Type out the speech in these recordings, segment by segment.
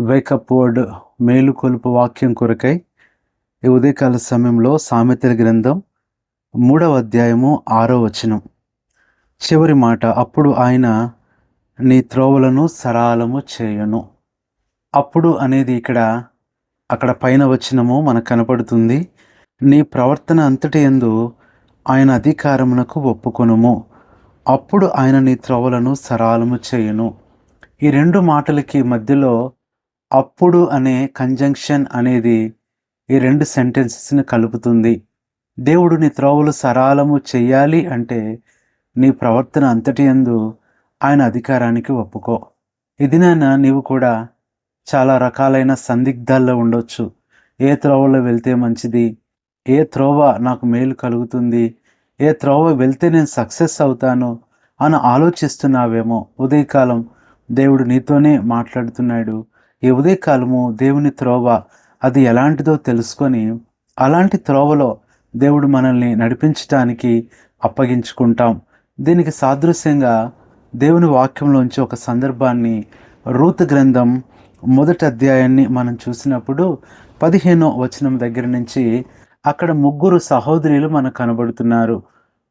Wake up word మేలుకొలుపు వాక్యం కొరకై ఈ ఉదయకాల సమయంలో సామెతల గ్రంథం మూడవ అధ్యాయము ఆరో వచనం. చివరి మాట అప్పుడు ఆయన నీ త్రోవలను సరాలము చేయను. అప్పుడు అనేది ఇక్కడ అక్కడ పైన వచనము మనకు కనపడుతుంది. నీ ప్రవర్తన అంతటి ఎందు ఆయన అధికారమునకు ఒప్పుకొనుము. అప్పుడు ఆయన నీ త్రోవలను సరాలము చేయను. ఈ రెండు మాటలకి మధ్యలో అప్పుడు అనే కంజంక్షన్ అనేది ఈ రెండు సెంటెన్సెస్ని కలుపుతుంది. దేవుడు నీ త్రోవలు సరాలము చెయ్యాలి అంటే నీ ప్రవర్తన అంతటి యందు ఆయన అధికారానికి ఒప్పుకో. ఇది నాన్న నీవు కూడా చాలా రకాలైన సందిగ్ధాల్లో ఉండొచ్చు. ఏ త్రోవలో వెళ్తే మంచిది? ఏ త్రోవ నాకు మేలు కలుగుతుంది? ఏ త్రోవ వెళ్తే నేను సక్సెస్ అవుతాను? అని ఆలోచిస్తున్నావేమో. ఉదయకాలం దేవుడు నీతోనే మాట్లాడుతున్నాడు. ఈ ఉదయకాలము దేవుని త్రోవ అది ఎలాంటిదో తెలుసుకొని అలాంటి త్రోవలో దేవుడు మనల్ని నడిపించటానికి అప్పగించుకుంటాం. దీనికి సాదృశ్యంగా దేవుని వాక్యంలోంచి ఒక సందర్భాన్ని రూత గ్రంథం మొదటి అధ్యాయాన్ని మనం చూసినప్పుడు పదిహేనో వచనం దగ్గర నుంచి అక్కడ ముగ్గురు సహోదరులు మనకు కనబడుతున్నారు.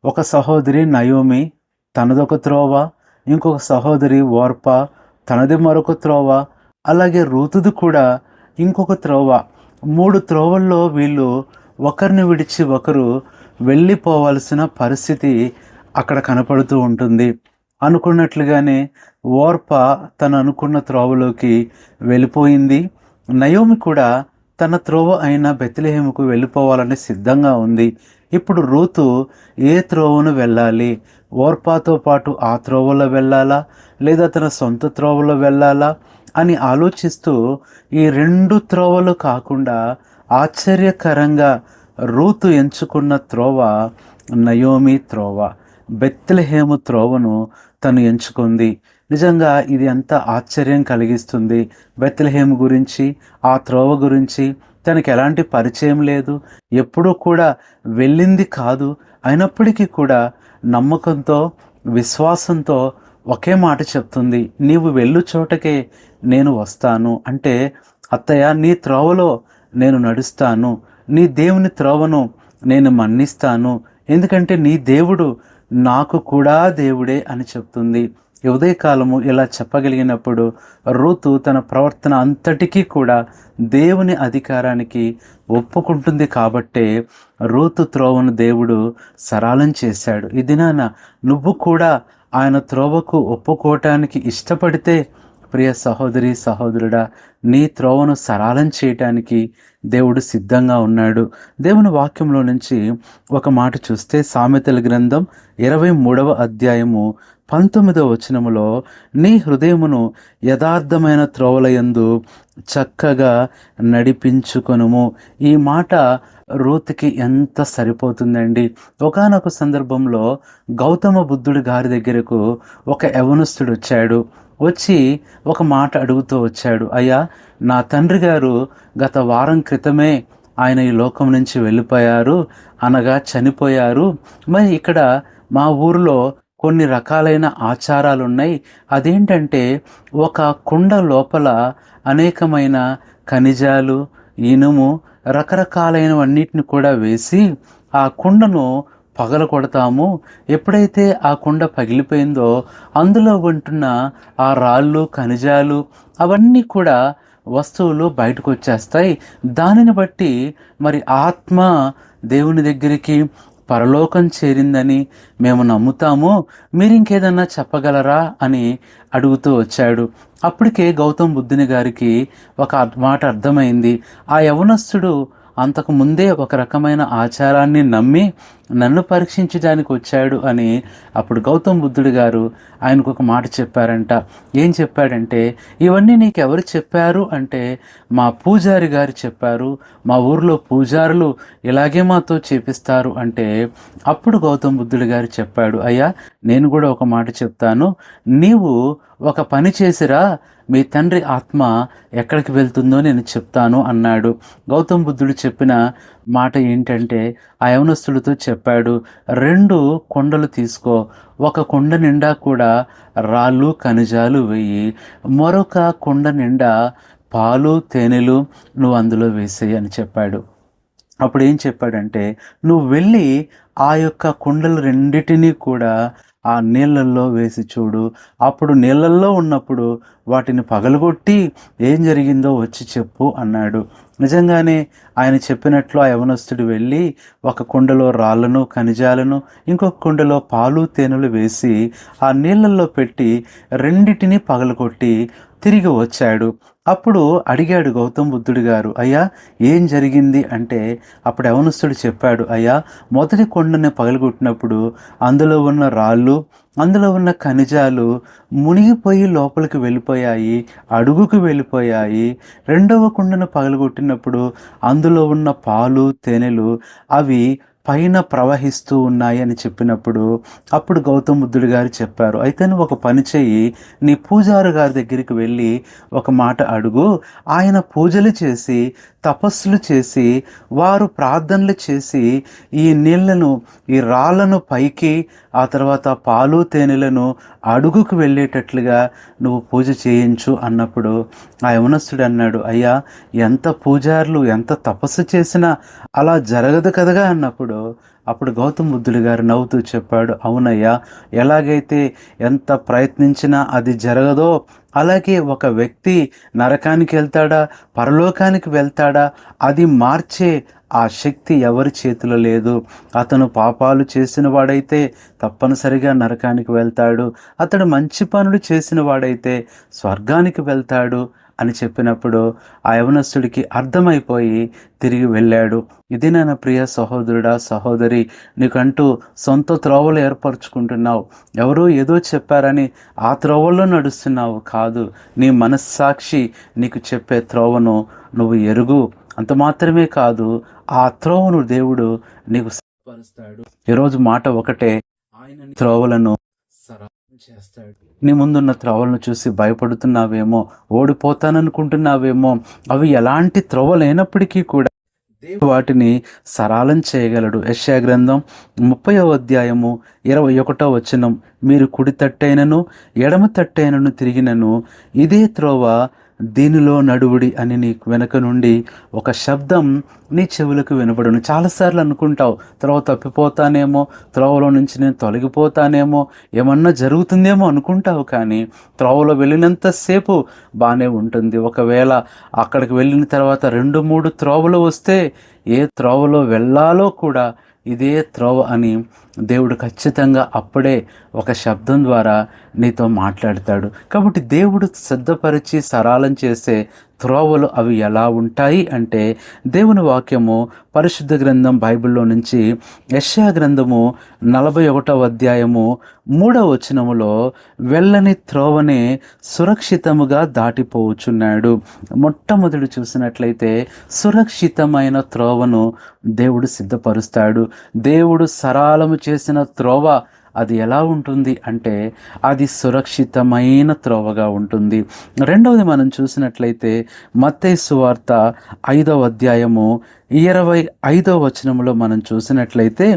ఒక సహోదరి నయోమి తనదొక త్రోవ ఇంకొక సహోదరి ఓర్ప తనది మరొక త్రోవ అలాగే రూతుది కూడా ఇంకొక త్రోవ. మూడు త్రోవల్లో వీళ్ళు ఒకరిని విడిచి ఒకరు వెళ్ళిపోవాల్సిన పరిస్థితి అక్కడ కనపడుతూ ఉంటుంది. అనుకున్నట్లుగానే ఓర్ప తను అనుకున్న త్రోవలోకి వెళ్ళిపోయింది. నయోమి కూడా తన త్రోవ అయిన బెత్లహేముకు వెళ్ళిపోవాలని సిద్ధంగా ఉంది. ఇప్పుడు రూతు ఏ త్రోవను వెళ్ళాలి? ఓర్పాతో పాటు ఆ త్రోవలో వెళ్ళాలా? లేదా తన సొంత త్రోవలో వెళ్ళాలా? అని ఆలోచిస్తూ ఈ రెండు త్రోవలు కాకుండా ఆశ్చర్యకరంగా రూతు ఎంచుకున్న త్రోవ నయోమి త్రోవ. బెత్లహేము త్రోవను తను ఎంచుకుంది. నిజంగా ఇది ఎంత ఆశ్చర్యం కలిగిస్తుంది. బెత్లహేము గురించి ఆ త్రోవ గురించి తనకి ఎలాంటి పరిచయం లేదు. ఎప్పుడూ కూడా వెళ్ళింది కాదు. అయినప్పటికీ కూడా నమ్మకంతో విశ్వాసంతో ఒకే మాట చెప్తుంది నీవు వెళ్ళు చోటకే నేను వస్తాను. అంటే అత్తయ్య నీ త్రోవలో నేను నడుస్తాను నీ దేవుని త్రోవను నేను మన్నిస్తాను ఎందుకంటే నీ దేవుడు నాకు కూడా దేవుడే అని చెప్తుంది. ఉదయకాలము ఇలా చెప్పగలిగినప్పుడు రూతు తన ప్రవర్తన అంతటికీ కూడా దేవుని అధికారానికి ఒప్పుకుంటుంది కాబట్టే రూతు త్రోవను దేవుడు సరాలం చేశాడు. ఈ దినాన నువ్వు కూడా ఆయన త్రోవకు ఒప్పుకోవటానికి ఇష్టపడితే ప్రియ సహోదరి సహోదరుడా నీ త్రోవను సరాలం చేయటానికి దేవుడు సిద్ధంగా ఉన్నాడు. దేవుని వాక్యంలో నుంచి ఒక మాట చూస్తే సామెతల గ్రంథం ఇరవై మూడవ అధ్యాయము పంతొమ్మిదవ వచనములో నీ హృదయమును యథార్థమైన త్రోవలయందు చక్కగా నడిపించుకొనుము. ఈ మాట రూత్కి ఎంత సరిపోతుందండి? ఒకనొక సందర్భంలో గౌతమ బుద్ధుడి గారి దగ్గరకు ఒక యవనస్తుడు వచ్చాడు. వచ్చి ఒక మాట అడుగుతూ వచ్చాడు. అయ్యా నా తండ్రి గారు గత వారం క్రితమే ఆయన ఈ లోకం నుంచి వెళ్ళిపోయారు అనగా చనిపోయారు. మరి ఇక్కడ మా ఊరిలో కొన్ని రకాలైన ఆచారాలు ఉన్నాయి అదేంటంటే ఒక కుండ లోపల అనేకమైన ఖనిజాలు ఇనుము రకరకాలైనవన్నిటిని కూడా వేసి ఆ కుండను పగల కొడతాము ఎప్పుడైతే ఆ కుండ పగిలిపోయిందో అందులో ఉంటున్న ఆ రాళ్ళు ఖనిజాలు అవన్నీ కూడా వస్తువులు బయటకు వచ్చేస్తాయి దానిని బట్టి మరి ఆత్మ దేవుని దగ్గరికి పరలోకం చేరిందని మేము నమ్ముతాము? మీరు ఇంకేదన్నా చెప్పగలరా? అని అడుగుతూ వచ్చాడు. అప్పటికే గౌతమ్ బుద్ధుని గారికి ఒక మాట అర్థమైంది. ఆ యవనస్తుడు అంతకు ముందే ఒక రకమైన ఆచారాన్ని నమ్మి నన్ను పరీక్షించడానికి వచ్చాడు అని అప్పుడు గౌతమ్ బుద్ధుడు గారు ఆయనకు ఒక మాట చెప్పారంట. ఏం చెప్పాడంటే ఇవన్నీ నీకు ఎవరు చెప్పారు? అంటే మా పూజారి గారు చెప్పారు మా ఊర్లో పూజారులు ఇలాగే మాతో చేపిస్తారు. అంటే అప్పుడు గౌతమ్ బుద్ధుడు గారు చెప్పాడు అయ్యా నేను కూడా ఒక మాట చెప్తాను. నీవు ఒక పని చేసిరా మీ తండ్రి ఆత్మ ఎక్కడికి వెళ్తుందో నేను చెప్తాను అన్నాడు. గౌతమ్ బుద్ధుడు చెప్పిన మాట ఏంటంటే ఆ చెప్పాడు రెండు కొండలు తీసుకో. ఒక కొండ నిండా కూడా రాళ్ళు ఖనిజాలు వెయ్యి మరొక కొండ నిండా పాలు తేనెలు నువ్వు అందులో వేసేయి అని చెప్పాడు. అప్పుడు ఏం చెప్పాడంటే నువ్వు వెళ్ళి ఆ యొక్క కుండలు రెండిటినీ కూడా ఆ నీళ్ళల్లో వేసి చూడు. అప్పుడు నీళ్ళల్లో ఉన్నప్పుడు వాటిని పగలగొట్టి ఏం జరిగిందో వచ్చి చెప్పు అన్నాడు. నిజంగానే ఆయన చెప్పినట్లు ఆ యవనస్తుడు వెళ్ళి ఒక కుండలో రాళ్ళను ఖనిజాలను ఇంకొక కుండలో పాలు తేనెలు వేసి ఆ నీళ్ళల్లో పెట్టి రెండిటిని పగలగొట్టి తిరిగి వచ్చాడు. అప్పుడు అడిగాడు గౌతమ్ బుద్ధుడు గారు అయ్యా ఏం జరిగింది? అంటే అప్పుడు యవనస్తుడు చెప్పాడు అయ్యా మొదటి కొండను పగలగొట్టినప్పుడు అందులో ఉన్న రాళ్ళు అందులో ఉన్న ఖనిజాలు మునిగిపోయి లోపలికి వెళ్ళిపోయాయి అడుగుకు వెళ్ళిపోయాయి. రెండవ కుండను పగలగొట్టినప్పుడు అందులో ఉన్న పాలు తేనెలు అవి పైన ప్రవహిస్తూ ఉన్నాయి అని చెప్పినప్పుడు అప్పుడు గౌతమ్ బుద్ధుడు గారు చెప్పారు అయితే నువ్వు ఒక పని చెయ్యి నీ పూజారు గారి దగ్గరికి వెళ్ళి ఒక మాట అడుగు. ఆయన పూజలు చేసి తపస్సులు చేసి వారు ప్రార్థనలు చేసి ఈ నీళ్ళను ఈ రాళ్ళను పైకి ఆ తర్వాత పాలు తేనెలను అడుగుకు వెళ్ళేటట్లుగా నువ్వు పూజ చేయించు అన్నప్పుడు ఆ యవనస్తుడు అన్నాడు అయ్యా ఎంత పూజారులు ఎంత తపస్సు చేసినా అలా జరగదు కదగా అన్నప్పుడు అప్పుడు గౌతమ్ బుద్ధుడు గారు నవ్వుతూ చెప్పాడు అవునయ్యా ఎలాగైతే ఎంత ప్రయత్నించినా అది జరగదో అలాగే ఒక వ్యక్తి నరకానికి వెళ్తాడా పరలోకానికి వెళ్తాడా అది మార్చే ఆ శక్తి ఎవరి చేతిలో లేదు. అతను పాపాలు చేసిన వాడైతే తప్పనిసరిగా నరకానికి వెళ్తాడు. అతడు మంచి పనులు చేసిన వాడైతే స్వర్గానికి వెళ్తాడు. అని చెప్పినప్పుడు ఆ యవనస్తుడికి అర్థమైపోయి తిరిగి వెళ్ళాడు. ఇది నా ప్రియ సహోదరుడా సహోదరి నీకంటూ సొంత త్రోవలు ఏర్పరచుకుంటున్నావు. ఎవరో ఏదో చెప్పారని ఆ త్రోవల్లో నడుస్తున్నావు కాదు. నీ మనస్సాక్షి నీకు చెప్పే త్రోవను నువ్వు ఎరుగు. అంత మాత్రమే కాదు ఆ త్రోవను దేవుడు నీకు ఈరోజు మాట ఒకటే. ఆయన త్రోవలను నీ ముందున్న త్రవలను చూసి భయపడుతున్నావేమో ఓడిపోతాననుకుంటున్నావేమో అవి ఎలాంటి త్రవలైనప్పటికీ కూడా దేవుడు వాటిని సరళం చేయగలడు. యశ్యా గ్రంథం ముప్పై అధ్యాయము ఇరవై ఒకటో వచనం మీరు కుడి తట్టైనను ఎడమ తట్టైనను తిరిగినను ఇదే త్రోవ దీనిలో నడువుడి అని నీకు వెనక నుండి ఒక శబ్దం నీ చెవులకు వినపడును చాలాసార్లు అనుకుంటావు త్రోవ తప్పిపోతానేమో త్రోవలో నుంచి నేను తొలగిపోతానేమో ఏమన్నా జరుగుతుందేమో అనుకుంటావు కానీ త్రోవలో వెళ్ళినంతసేపు బాగానే ఉంటుంది. ఒకవేళ అక్కడికి వెళ్ళిన తర్వాత రెండు మూడు త్రోవలు వస్తే ఏ త్రోవలో వెళ్ళాలో కూడా ఇదే త్రోవ అని దేవుడు ఖచ్చితంగా అప్పుడే ఒక శబ్దం ద్వారా నీతో మాట్లాడతాడు. కాబట్టి దేవుడు సిద్ధపరిచి సరళం చేసే త్రోవలు అవి ఎలా ఉంటాయి అంటే దేవుని వాక్యము పరిశుద్ధ గ్రంథం బైబిల్లో నుంచి యష్యా గ్రంథము నలభై ఒకటవ అధ్యాయము మూడవ వచనములో వెళ్ళని త్రోవనే సురక్షితముగా దాటిపోవచ్చున్నాడు. మొట్టమొదటి చూసినట్లయితే సురక్షితమైన త్రోవను దేవుడు సిద్ధపరుస్తాడు. దేవుడు సరళము చేసిన త్రోవ అది ఎలా ఉంటుంది అంటే అది సురక్షితమైన త్రోవగా ఉంటుంది. రెండవది మనం చూసినట్లయితే మత్తయి సువార్త ఐదవ అధ్యాయము ఇరవై ఐదవ వచనంలో మనం చూసినట్లయితే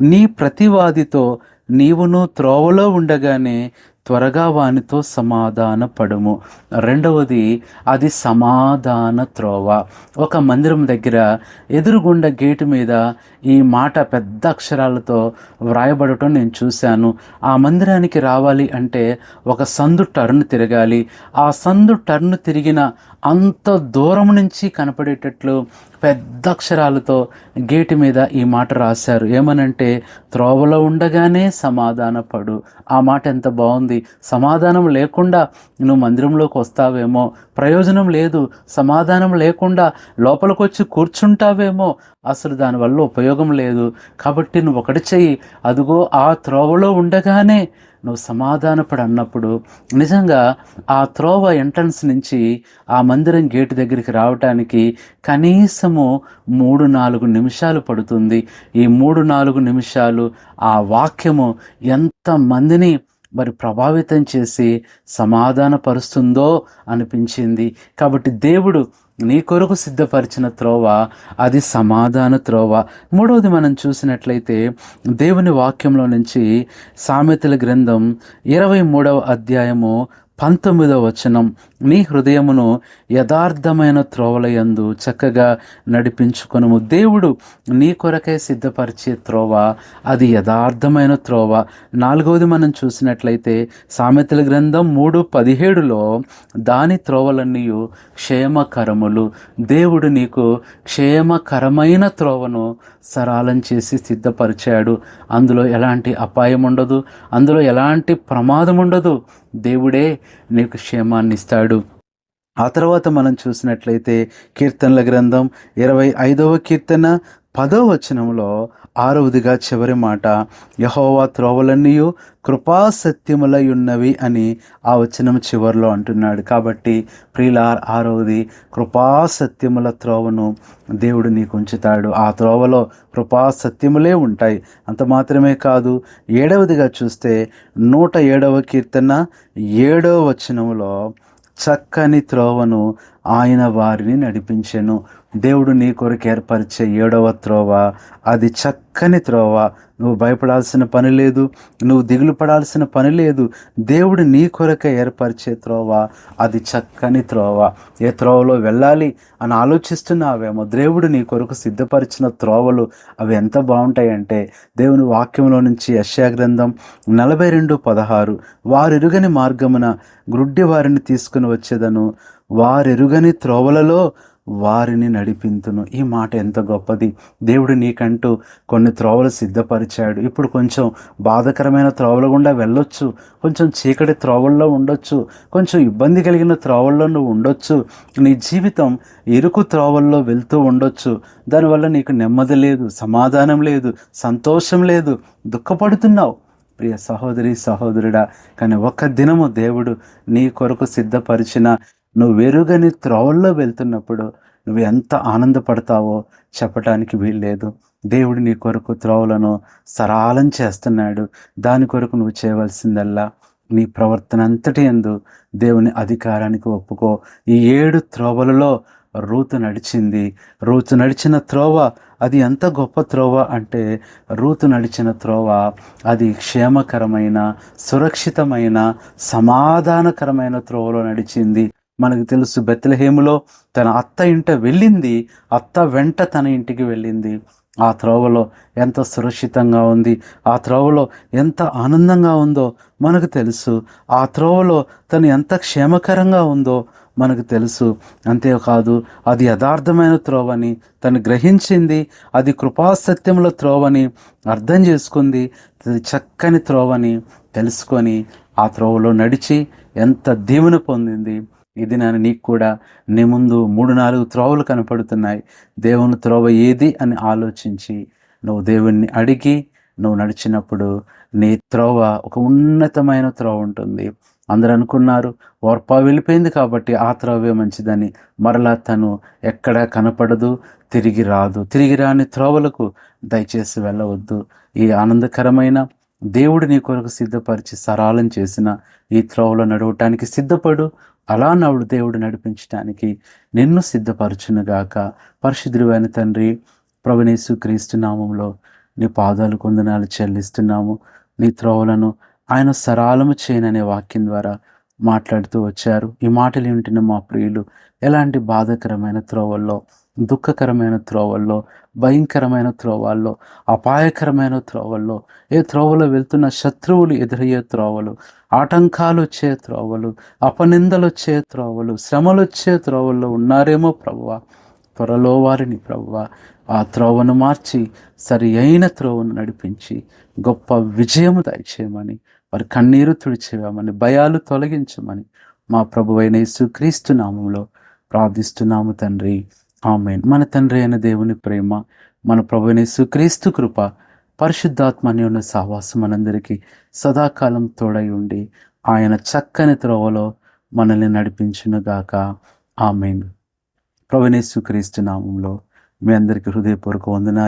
నీ ప్రతివాదితో నీవును త్రోవలో ఉండగానే త్వరగా వానితో సమాధాన పడుము రెండవది అది సమాధాన త్రోవ. ఒక మందిరం దగ్గర ఎదురుగుండ గేటు మీద ఈ మాట పెద్ద అక్షరాలతో వ్రాయబడటం నేను చూశాను. ఆ మందిరానికి రావాలి అంటే ఒక సందు టర్న్ తిరగాలి. ఆ సందు టర్న్ తిరిగిన అంత దూరం నుంచి కనపడేటట్లు పెద్ద అక్షరాలతో గేటు మీద ఈ మాట రాశారు. ఏమనంటే త్రోవలో ఉండగానే సమాధానపడు. ఆ మాట ఎంత బాగుంది. సమాధానం లేకుండా నువ్వు మందిరంలోకి వస్తావేమో. ప్రయోజనం లేదు. సమాధానం లేకుండా లోపలికి వచ్చి కూర్చుంటావేమో. అసలు దానివల్ల ఉపయోగం లేదు. కాబట్టి నువ్వు ఒకటి చెయ్యి. అదిగో ఆ త్రోవలో ఉండగానే నువ్వు సమాధానపడి అన్నప్పుడు నిజంగా ఆ త్రోవ ఎంట్రన్స్ నుంచి ఆ మందిరం గేటు దగ్గరికి రావటానికి కనీసము మూడు నాలుగు నిమిషాలు పడుతుంది. ఈ మూడు నాలుగు నిమిషాలు ఆ వాక్యము ఎంతమందిని మరి ప్రభావితం చేసి సమాధానపరుస్తుందో అనిపించింది. కాబట్టి దేవుడు నీ కొరకు సిద్ధపరిచిన త్రోవ అది సమాధాన త్రోవ. మూడవది మనం చూసినట్లయితే దేవుని వాక్యంలో నుంచి సామెతల గ్రంథం ఇరవై మూడవ అధ్యాయము పంతొమ్మిదవ వచనం. నీ హృదయమును యథార్థమైన త్రోవలయందు చక్కగా నడిపించుకొనుము. దేవుడు నీ కొరకే సిద్ధపరిచే త్రోవ అది యథార్థమైన త్రోవ. నాలుగవది మనం చూసినట్లయితే సామెతల గ్రంథం మూడు పదిహేడులో దాని త్రోవలన్నీ క్షేమకరములు. దేవుడు నీకు క్షేమకరమైన త్రోవను సరాలం చేసి సిద్ధపరిచాడు. అందులో ఎలాంటి అపాయం ఉండదు అందులో ఎలాంటి ప్రమాదం ఉండదు దేవుడే నీకు క్షేమాన్ని ఇస్తాడు ఆ తర్వాత మనం చూసినట్లయితే కీర్తనల గ్రంథం ఇరవై ఐదవ కీర్తన పదో వచనంలో ఆరవదిగా చివరి మాట యహోవా త్రోవలన్నీయు కృపాసత్యములై ఉన్నవి అని ఆ వచనం చివరిలో అంటున్నాడు. కాబట్టి ప్రిలార్ ఆరవది కృపాసత్యముల త్రోవను దేవుడు నీకు ఉంచుతాడు. ఆ త్రోవలో కృపాసత్యములే ఉంటాయి. అంత మాత్రమే కాదు ఏడవదిగా చూస్తే నూట ఏడవ కీర్తన ఏడవ వచనంలో చక్కని త్రోవను ఆయన వారిని నడిపించెను. దేవుడు నీ కొరకు ఏర్పరిచే ఏడవ త్రోవ అది చక్కని త్రోవ. నువ్వు భయపడాల్సిన పని లేదు నువ్వు దిగులు పడాల్సిన పని లేదు. దేవుడు నీ కొరకే ఏర్పరిచే త్రోవ అది చక్కని త్రోవ. ఏ త్రోవలో వెళ్ళాలి అని ఆలోచిస్తున్నావేమో దేవుడు నీ కొరకు సిద్ధపరిచిన త్రోవలు అవి ఎంత బాగుంటాయంటే దేవుని వాక్యంలో నుంచి యశ్యా గ్రంథం నలభై రెండు పదహారు వారెరుగని మార్గమున గ్రుడ్డి వారిని తీసుకుని వచ్చేదను. వారెరుగని త్రోవలలో వారిని నడిపింతును. ఈ మాట ఎంత గొప్పది. దేవుడు నీకంటూ కొన్ని త్రోవలు సిద్ధపరిచాడు. ఇప్పుడు కొంచెం బాధకరమైన త్రోవల గుండా వెళ్ళొచ్చు. కొంచెం చీకటి త్రోవల్లో ఉండొచ్చు. కొంచెం ఇబ్బంది కలిగిన త్రోవల్లో నువ్వు ఉండొచ్చు. నీ జీవితం ఇరుకు త్రోవల్లో వెళ్తూ ఉండొచ్చు. దానివల్ల నీకు నెమ్మది లేదు సమాధానం లేదు సంతోషం లేదు. దుఃఖపడుతున్నావు. ప్రియ సహోదరి సహోదరుడా కానీ ఒక్క దినము దేవుడు నీ కొరకు సిద్ధపరిచిన నువ్వు వెరుగని త్రోవల్లో వెళ్తున్నప్పుడు నువ్వు ఎంత ఆనందపడతావో చెప్పడానికి వీల్లేదు. దేవుడు నీ కొరకు త్రోవలను సరాలం చేస్తున్నాడు. దాని కొరకు నువ్వు చేయవలసిందల్లా నీ ప్రవర్తన అంతటి ఎందు దేవుని అధికారానికి ఒప్పుకో. ఈ ఏడు త్రోవలలో రూతు నడిచింది. రూతు నడిచిన త్రోవ అది ఎంత గొప్ప త్రోవ అంటే రూతు నడిచిన త్రోవ అది క్షేమకరమైన సురక్షితమైన సమాధానకరమైన త్రోవలో నడిచింది. మనకు తెలుసు బెత్తలహేములో తన అత్త ఇంట వెళ్ళింది అత్త వెంట తన ఇంటికి వెళ్ళింది. ఆ త్రోవలో ఎంత సురక్షితంగా ఉంది ఆ త్రోవలో ఎంత ఆనందంగా ఉందో మనకు తెలుసు. ఆ త్రోవలో తను ఎంత క్షేమకరంగా ఉందో మనకు తెలుసు. అంతేకాదు అది యథార్థమైన త్రోవని తను గ్రహించింది అది కృపాసత్యముల త్రోవని అర్థం చేసుకుంది చక్కని త్రోవని తెలుసుకొని ఆ త్రోవలో నడిచి ఎంత దీవెన పొందింది. ఇది దినాన్ని నీకు కూడా నీ ముందు మూడు నాలుగు త్రోవలు కనపడుతున్నాయి. దేవుని త్రోవ ఏది అని ఆలోచించి నువ్వు దేవుణ్ణి అడిగి నువ్వు నడిచినప్పుడు నీ త్రోవ ఒక ఉన్నతమైన త్రోవ ఉంటుంది. అందరూ అనుకున్నారు ఓర్పా వెళ్ళిపోయింది కాబట్టి ఆ త్రోవే మంచిదని. మరలా తను ఎక్కడ కనపడదు తిరిగి రాదు. తిరిగి రాని త్రోవలకు దయచేసి వెళ్ళవద్దు. ఈ ఆనందకరమైన దేవుడు నీ కొరకు సిద్ధపరిచి సరాలం చేసిన ఈ త్రోవలో నడవటానికి సిద్ధపడు. అలా నవ్వుడు దేవుడు నడిపించడానికి నిన్ను సిద్ధపరచునుగాక. పరిశుద్ధుడైన తండ్రి ప్రవణేశు క్రీస్తు నామంలో నీ పాదాలు కొందనాలు చెల్లిస్తున్నాము. నీ త్రోవలను ఆయన సరాలము చేయననే వాక్యం ద్వారా మాట్లాడుతూ వచ్చారు. ఈ మాటలు వింటున్న మా ప్రియులు ఎలాంటి బాధకరమైన త్రోవల్లో దుఃఖకరమైన త్రోవల్లో భయంకరమైన త్రోవాల్లో అపాయకరమైన త్రోవల్లో ఏ త్రోవలో వెళ్తున్న శత్రువులు ఎదురయ్యే త్రోవలు ఆటంకాలు వచ్చే త్రోవలు అపనిందలు వచ్చే త్రోవలు శ్రమలు వచ్చే త్రోవల్లో ఉన్నారేమో ప్రభువ? త్వరలో వారిని ప్రభువ ఆ త్రోవను మార్చి సరి అయిన త్రోవను నడిపించి గొప్ప విజయము దయచేయమని వారి కన్నీరు తుడిచేయమని భయాలు తొలగించమని మా ప్రభువైన యేసుక్రీస్తు నామంలో ప్రార్థిస్తున్నాము తండ్రి. ఆమెన్. మన తండ్రి అయిన దేవుని ప్రేమ మన ప్రభుని సుక్రీస్తు కృప పరిశుద్ధాత్మని ఉన్న సహవాసం మనందరికీ సదాకాలం తోడై ఉండి ఆయన చక్కని త్రోవలో మనల్ని నడిపించునుగాక ఆమెన్. ప్రభునేసు క్రీస్తు నామంలో మీ అందరికీ హృదయపూర్వక వందన